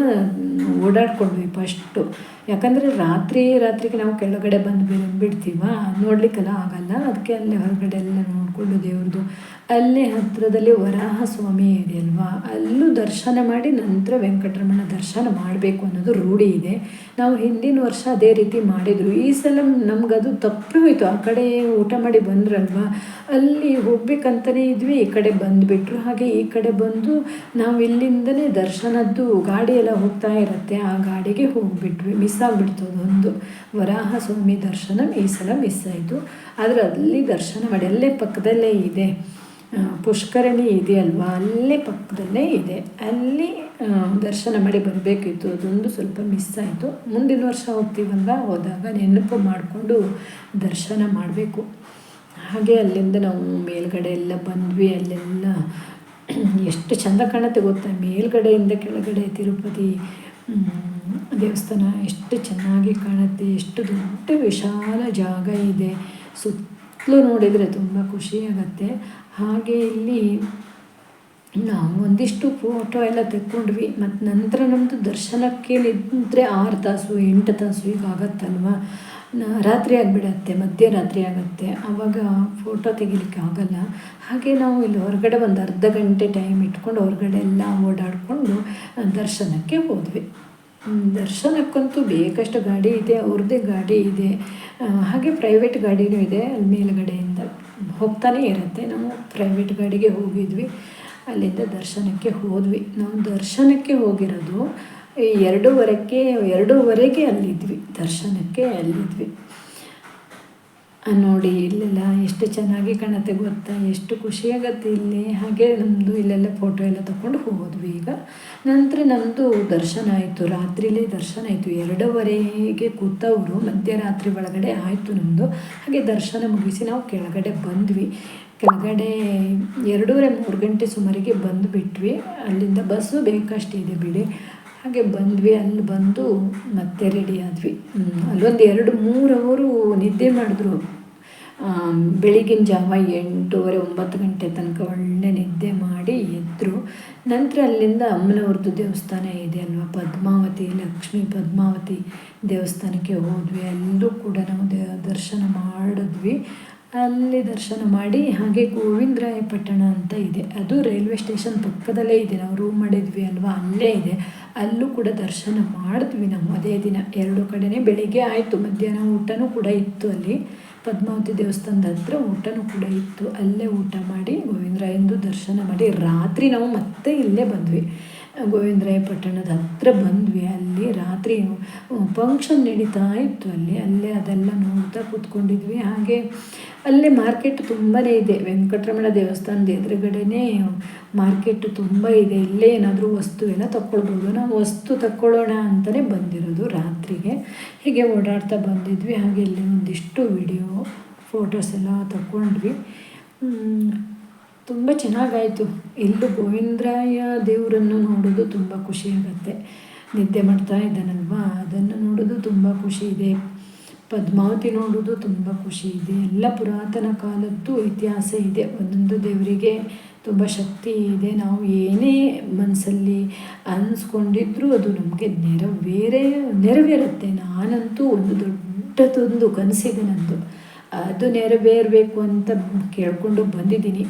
ಓಡಾಡ್ಕೊಂಡ್ವಿ ಫಸ್ಟು. ಯಾಕಂದರೆ ರಾತ್ರಿ, ರಾತ್ರಿಗೆ ನಾವು ಕೆಳಗಡೆ ಬಂದು ಬಿಡ್ತೀವ? ನೋಡ್ಲಿಕ್ಕೆಲ್ಲ ಆಗಲ್ಲ. ಅದಕ್ಕೆ ಅಲ್ಲೇ ಹೊರಗಡೆ ಎಲ್ಲ ನೋಡಿಕೊಂಡು ದೇವ್ರದ್ದು ಅಲ್ಲೇ ಹತ್ತಿರದಲ್ಲಿ ವರಾಹ ಸ್ವಾಮಿ ಇದೆ ಅಲ್ವಾ? ಅಲ್ಲೂ ದರ್ಶನ ಮಾಡಿ ನಂತರ ವೆಂಕಟರಮಣ ದರ್ಶನ ಮಾಡಬೇಕು ಅನ್ನೋದು ರೂಢಿ ಇದೆ. ನಾವು ಹಿಂದಿನ ವರ್ಷ ಅದೇ ರೀತಿ ಮಾಡಿದ್ರು. ಈ ಸಲ ನಮಗದು ತಪ್ಪು ಹೋಯಿತು. ಆ ಕಡೆ ಊಟ ಮಾಡಿ ಬಂದ್ರಲ್ವಾ? ಅಲ್ಲಿ ಹೋಗ್ಬೇಕಂತಲೇ ಇದ್ವಿ. ಈ ಕಡೆ ಬಂದುಬಿಟ್ರು. ಹಾಗೆ ಈ ಕಡೆ ಬಂದು ನಾವು ಇಲ್ಲಿಂದಲೇ ದರ್ಶನದ್ದು ಗಾಡಿ ಎಲ್ಲ ಹೋಗ್ತಾ ಇರುತ್ತೆ. ಆ ಗಾಡಿಗೆ ಹೋಗ್ಬಿಟ್ವಿ. ಮಿಸ್ ಆಗಿಬಿಡ್ತು ಅದೊಂದು ವರಾಹ ಸ್ವಾಮಿ ದರ್ಶನ ಈ ಸಲ ಮಿಸ್ ಆಯಿತು ಆದರೆ ಅಲ್ಲಿ ದರ್ಶನ ಮಾಡಿ, ಅಲ್ಲೇ ಪಕ್ಕದಲ್ಲೇ ಇದೆ. ಪುಷ್ಕರಣಿ ಇದೆಯಲ್ವಾ? ಅಲ್ಲೇ ಪಕ್ಕದಲ್ಲೇ ಇದೆ. ಅಲ್ಲಿ ದರ್ಶನ ಮಾಡಿ ಬರಬೇಕಿತ್ತು. ಅದೊಂದು ಸ್ವಲ್ಪ ಮಿಸ್ ಆಯಿತು ಮುಂದಿನ ವರ್ಷ ಹೋಗ್ತೀವಲ್ವ? ಹೋದಾಗ ನೆನಪು ಮಾಡಿಕೊಂಡು ದರ್ಶನ ಮಾಡಬೇಕು. ಹಾಗೆ ಅಲ್ಲಿಂದ ನಾವು ಮೇಲ್ಗಡೆ ಎಲ್ಲ ಬಂದ್ವಿ. ಅಲ್ಲೆಲ್ಲ ಎಷ್ಟು ಚಂದ ಕಾಣುತ್ತೆ ಗೊತ್ತಾ? ಮೇಲ್ಗಡೆಯಿಂದ ಕೆಳಗಡೆ ತಿರುಪತಿ ದೇವಸ್ಥಾನ ಎಷ್ಟು ಚೆನ್ನಾಗಿ ಕಾಣುತ್ತೆ, ಎಷ್ಟು ದೊಡ್ಡ ವಿಶಾಲ ಜಾಗ ಇದೆ. ಸುತ್ತಲೂ ನೋಡಿದರೆ ತುಂಬ ಖುಷಿಯಾಗತ್ತೆ ಹಾಗೆ ಇಲ್ಲಿ ನಾವು ಒಂದಿಷ್ಟು ಫೋಟೋ ಎಲ್ಲ ತೆಕ್ಕೊಂಡ್ವಿ. ಮತ್ತು ನಂತರ ನಮ್ಮದು ದರ್ಶನಕ್ಕೆ ನಿಂತರೆ ಆರು ತಾಸು, ಎಂಟು ತಾಸು ಈಗ ಆಗತ್ತಲ್ವ ರಾತ್ರಿ ಆಗಿಬಿಡತ್ತೆ, ಮಧ್ಯರಾತ್ರಿ ಆಗುತ್ತೆ. ಆವಾಗ ಫೋಟೋ ತೆಗಿಲಿಕ್ಕೆ ಆಗಲ್ಲ. ಹಾಗೆ ನಾವು ಇಲ್ಲಿ ಹೊರಗಡೆ ಒಂದು ಅರ್ಧ ಗಂಟೆ ಟೈಮ್ ಇಟ್ಕೊಂಡು ಹೊರಗಡೆ ಎಲ್ಲ ಓಡಾಡಿಕೊಂಡು ದರ್ಶನಕ್ಕೆ ಹೋದ್ವಿ. ದರ್ಶನಕ್ಕಂತೂ ಬೇಕಷ್ಟು ಗಾಡಿ ಇದೆ, ಅವ್ರದ್ದೇ ಗಾಡಿ ಇದೆ. ಹಾಗೆ ಪ್ರೈವೇಟ್ ಗಾಡಿನೂ ಇದೆ. ಅಲ್ಲಿ ಮೇಲುಗಡೆಯಿಂದ ಹೋಗ್ತಾನೆ ಇರುತ್ತೆ. ನಾವು ಪ್ರೈವೇಟ್ ಗಾಡಿಗೆ ಹೋಗಿದ್ವಿ. ಅಲ್ಲಿಂದ ದರ್ಶನಕ್ಕೆ ಹೋದ್ವಿ. ನಾವು ದರ್ಶನಕ್ಕೆ ಹೋಗಿರೋದು ಎರಡೂವರೆಗೆ ಎರಡೂವರೆಗೆ ಅಲ್ಲಿದ್ವಿ. ದರ್ಶನಕ್ಕೆ ಅಲ್ಲಿದ್ವಿ. ನೋಡಿ ಇಲ್ಲೆಲ್ಲ ಎಷ್ಟು ಚೆನ್ನಾಗಿ ಕಾಣುತ್ತೆ ಗೊತ್ತಾ? ಎಷ್ಟು ಖುಷಿಯಾಗತ್ತೆ ಇಲ್ಲಿ. ಹಾಗೆ ನಮ್ಮದು ಇಲ್ಲೆಲ್ಲ ಫೋಟೋ ಎಲ್ಲ ತಗೊಂಡು ಹೋದ್ವಿ ಈಗ. ನಂತರ ನಮ್ಮದು ದರ್ಶನ ಆಯಿತು. ರಾತ್ರಿಲೇ ದರ್ಶನ ಆಯಿತು. ಎರಡೂವರೆಗೆ ಕೂತವರು. ಮಧ್ಯರಾತ್ರಿ ಒಳಗಡೆ ಆಯಿತು ನಮ್ಮದು ಹಾಗೆ ದರ್ಶನ ಮುಗಿಸಿ ನಾವು ಕೆಳಗಡೆ ಬಂದ್ವಿ. ಕೆಳಗಡೆ ಎರಡೂವರೆ ಮೂರು ಗಂಟೆ ಸುಮಾರಿಗೆ ಬಂದುಬಿಟ್ವಿ. ಅಲ್ಲಿಂದ ಬಸ್ಸು ಬೇಕಷ್ಟಿದೆ ಬಿಡಿ. ಹಾಗೆ ಬಂದ್ವಿ, ಅಲ್ಲಿ ಬಂದು ಮತ್ತೆ ರೆಡಿ ಆದ್ವಿ. ಅಲ್ಲೊಂದು ಎರಡು ಮೂರು ಅವರು ನಿದ್ದೆ ಮಾಡಿದ್ರು. ಬೆಳಗಿನ ಜಾವ ಎಂಟೂವರೆ ಒಂಬತ್ತು ಗಂಟೆ ತನಕ ಒಳ್ಳೆ ನಿದ್ದೆ ಮಾಡಿ ಎದ್ದರು ನಂತರ ಅಲ್ಲಿಂದ ಅಮ್ಮನವ್ರದ್ದು ದೇವಸ್ಥಾನ ಇದೆ ಅಲ್ವಾ, ಪದ್ಮಾವತಿ, ಲಕ್ಷ್ಮೀ ಪದ್ಮಾವತಿ ದೇವಸ್ಥಾನಕ್ಕೆ ಹೋದ್ವಿ. ಅಲ್ಲೂ ಕೂಡ ನಾವು ದರ್ಶನ ಮಾಡಿದ್ವಿ. ಅಲ್ಲಿ ದರ್ಶನ ಮಾಡಿ, ಹಾಗೆ ಗೋವಿಂದರಾಯ ಪಟ್ಟಣ ಅಂತ ಇದೆ. ಅದು ರೈಲ್ವೆ ಸ್ಟೇಷನ್ ಪಕ್ಕದಲ್ಲೇ ಇದೆ. ನಾವು ರೂಮ್ ಮಾಡಿದ್ವಿ ಅಲ್ವಾ? ಅಲ್ಲೇ ಇದೆ. ಅಲ್ಲೂ ಕೂಡ ದರ್ಶನ ಮಾಡಿದ್ವಿ ನಾವು ಅದೇ ದಿನ. ಎರಡು ಕಡೆನೇ ಬೆಳಿಗ್ಗೆ ಆಯಿತು. ಮಧ್ಯಾಹ್ನ ಊಟನೂ ಕೂಡ ಇತ್ತು ಅಲ್ಲಿ. ಪದ್ಮಾವತಿ ದೇವಸ್ಥಾನದ ಹತ್ರ ಊಟನೂ ಕೂಡ ಇತ್ತು. ಅಲ್ಲೇ ಊಟ ಮಾಡಿ ಗೋವಿಂದರಾಯಂದು ದರ್ಶನ ಮಾಡಿ. ರಾತ್ರಿ ನಾವು ಮತ್ತೆ ಇಲ್ಲೇ ಬಂದ್ವಿ. ಗೋವಿಂದರಾಯ ಪಟ್ಟಣದ ಹತ್ರ ಬಂದ್ವಿ. ಅಲ್ಲಿ ರಾತ್ರಿ ಫಂಕ್ಷನ್ ನಡೀತಾ ಇತ್ತು ಅಲ್ಲಿ. ಅಲ್ಲೇ ಅದೆಲ್ಲ ನೋಡ್ತಾ ಕೂತ್ಕೊಂಡಿದ್ವಿ. ಹಾಗೆ ಅಲ್ಲೇ ಮಾರ್ಕೆಟ್ ತುಂಬಾ ಇದೆ. ವೆಂಕಟರಮಣ ದೇವಸ್ಥಾನದ ಎದುರುಗಡೆನೇ ಮಾರ್ಕೆಟ್ ತುಂಬ ಇದೆ. ಇಲ್ಲೇ ಏನಾದರೂ ವಸ್ತು ಎಲ್ಲ ತಗೊಳ್ಬೋದು ನಾವು ವಸ್ತು ತಗೊಳ್ಳೋಣ ಅಂತಲೇ ಬಂದಿರೋದು ರಾತ್ರಿಗೆ. ಹೀಗೆ ಓಡಾಡ್ತಾ ಬಂದಿದ್ವಿ. ಹಾಗೆ ಇಲ್ಲಿ ಒಂದಿಷ್ಟು ವಿಡಿಯೋ ಫೋಟೋಸ್ ಎಲ್ಲ ತಗೊಂಡ್ವಿ ತುಂಬ ಚೆನ್ನಾಗಾಯಿತು. ಎಲ್ಲೂ ಗೋವಿಂದರಾಯ ದೇವರನ್ನು ನೋಡೋದು ತುಂಬ ಖುಷಿಯಾಗತ್ತೆ ನಿದ್ದೆ ಮಾಡ್ತಾ ಇದ್ದಾನಲ್ವಾ? ಅದನ್ನು ನೋಡೋದು ತುಂಬ ಖುಷಿ ಇದೆ. ಪದ್ಮಾವತಿ ನೋಡೋದು ತುಂಬ ಖುಷಿ ಇದೆ. ಎಲ್ಲ ಪುರಾತನ ಕಾಲದ್ದು ಇತಿಹಾಸ ಇದೆ. ಒಂದೊಂದು ದೇವರಿಗೆ ತುಂಬ ಶಕ್ತಿ ಇದೆ. ನಾವು ಏನೇ ಮನಸ್ಸಲ್ಲಿ ಅನ್ಸ್ಕೊಂಡಿದ್ರೂ ಅದು ನಮಗೆ ನೆರವೇರೇ ನೆರವೇರುತ್ತೆ. ನಾನಂತೂ ಒಂದು ದೊಡ್ಡದೊಂದು ಕನಸಿದೆ ನಂದು. ಅದು ನೆರವೇರಬೇಕು ಅಂತ ಕೇಳಿಕೊಂಡು ಬಂದಿದ್ದೀನಿ.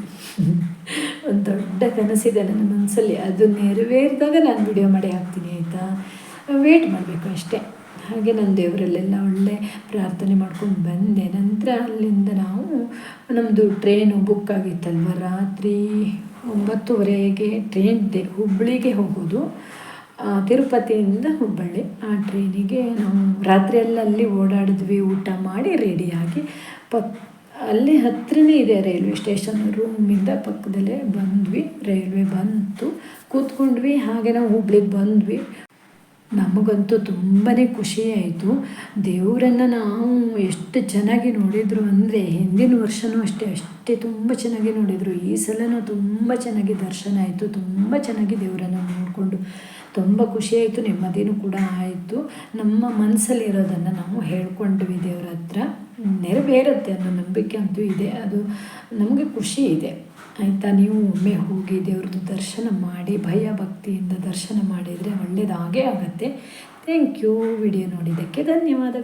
ಒಂದು ದೊಡ್ಡ ಕನಸಿದೆ ನನ್ನ ಮನಸ್ಸಲ್ಲಿ ಅದು ನೆರವೇರಿದಾಗ ನಾನು ವಿಡಿಯೋ ಮಾಡಿ ಹಾಕ್ತೀನಿ, ಆಯಿತಾ? ವೇಟ್ ಮಾಡಬೇಕು ಅಷ್ಟೇ. ಹಾಗೆ ನಾನು ದೇವರಲ್ಲೆಲ್ಲ ಒಳ್ಳೆ ಪ್ರಾರ್ಥನೆ ಮಾಡ್ಕೊಂಡು ಬಂದೆ. ನಂತರ ಅಲ್ಲಿಂದ ನಾವು ನಮ್ಮದು ಟ್ರೈನು ಬುಕ್ ಆಗಿತ್ತಲ್ವ? ರಾತ್ರಿ ಒಂಬತ್ತುವರೆಗೆ ಟ್ರೈನ್ ಇದೆ ಹುಬ್ಬಳ್ಳಿಗೆ ಹೋಗೋದು. ತಿರುಪತಿಯಿಂದ ಹುಬ್ಬಳ್ಳಿ. ಆ ಟ್ರೈನಿಗೆ ನಾವು ರಾತ್ರಿಯೆಲ್ಲ ಅಲ್ಲಿ ಓಡಾಡಿದ್ವಿ, ಊಟ ಮಾಡಿ ರೆಡಿಯಾಗಿ ಪಕ್, ಅಲ್ಲಿ ಹತ್ತಿರನೇ ಇದೆ ರೈಲ್ವೆ ಸ್ಟೇಷನ್. ರೂಮಿಂದ ಪಕ್ಕದಲ್ಲೇ ಬಂದ್ವಿ, ರೈಲ್ವೆ ಬಂತು. ಕೂತ್ಕೊಂಡ್ವಿ, ಹಾಗೆ ನಾವು ಹುಬ್ಳಿಗೆ ಬಂದ್ವಿ. ನಮಗಂತೂ ತುಂಬಾ ಖುಷಿ ಆಯಿತು. ದೇವರನ್ನು ನಾವು ಎಷ್ಟು ಚೆನ್ನಾಗಿ ನೋಡಿದರು ಅಂದರೆ ಹಿಂದಿನ ವರ್ಷವೂ ಅಷ್ಟೇ ಅಷ್ಟೇ ತುಂಬ ಚೆನ್ನಾಗಿ ನೋಡಿದರು. ಈ ಸಲನೂ ತುಂಬ ಚೆನ್ನಾಗಿ ದರ್ಶನ ಆಯಿತು, ತುಂಬ ಚೆನ್ನಾಗಿ ದೇವರನ್ನು ನೋಡಿಕೊಂಡು. ತುಂಬ ಖುಷಿಯಾಯಿತು, ನೆಮ್ಮದಿನೂ ಕೂಡ ಆಯಿತು. ನಮ್ಮ ಮನಸ್ಸಲ್ಲಿರೋದನ್ನು ನಾವು ಹೇಳ್ಕೊಂಡ್ವಿ ದೇವ್ರ ಹತ್ರ. ನೆರವೇರುತ್ತೆ ಅನ್ನೋ ನಂಬಿಕೆ ಅಂತೂ ಇದೆ. ಅದು ನಮಗೆ ಖುಷಿ ಇದೆ. ಆಯಿತಾ? ನೀವು ಒಮ್ಮೆ ಹೋಗಿ ದೇವ್ರದ್ದು ದರ್ಶನ ಮಾಡಿ, ಭಯ ಭಕ್ತಿಯಿಂದ ದರ್ಶನ ಮಾಡಿದರೆ ಒಳ್ಳೆಯದಾಗೇ ಆಗುತ್ತೆ. ಥ್ಯಾಂಕ್ ಯು ವಿಡಿಯೋ ನೋಡಿದ್ದಕ್ಕೆ ಧನ್ಯವಾದ